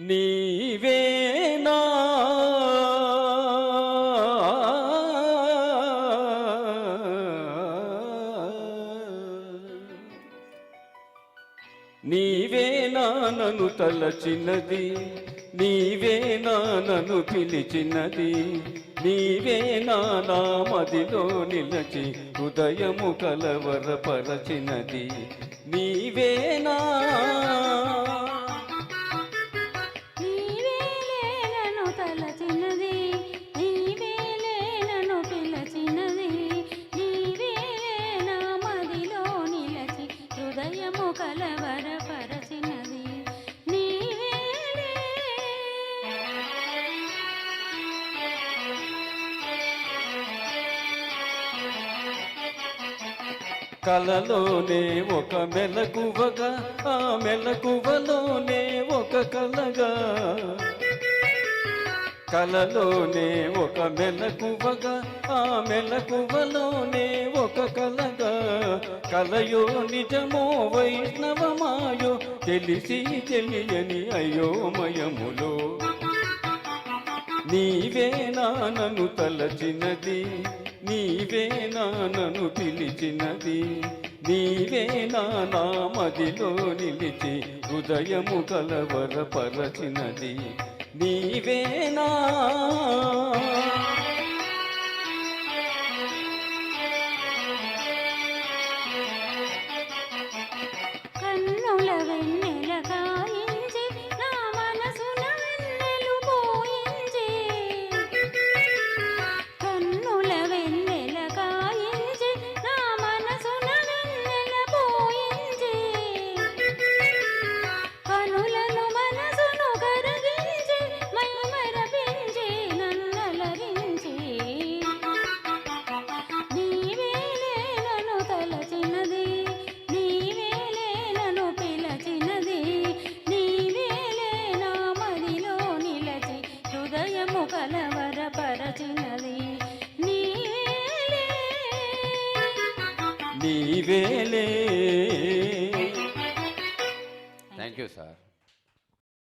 నీవేనా? నీవేనా నన్ను తలచినది? నీవేనా నన్ను పిలిచినది? నీవేనా నా మదిలో నిలచి హృదయము కలవరపరచినది? నీవేనా హృదయము కలవరపరచినది నీవేలే కలలోనే ఒక మెలకువగా ఆ మెలకువలోనే ఒక కలగా. కలలోనే ఒక మెలకువగా ఆ మెలకువలోనే ఒక కలగా. కలయో నిజమో వైష్ణవమాయో తెలిసి తెలియని అయోమయములో. నీవే నన్ను తలచినది నీవే నన్ను పిలిచినది. నీవే నా మదిలో నిలిచి హృదయము కలవరపరచినది. నీవేనా? నీవేలే థ్యాంక్ యూ సార్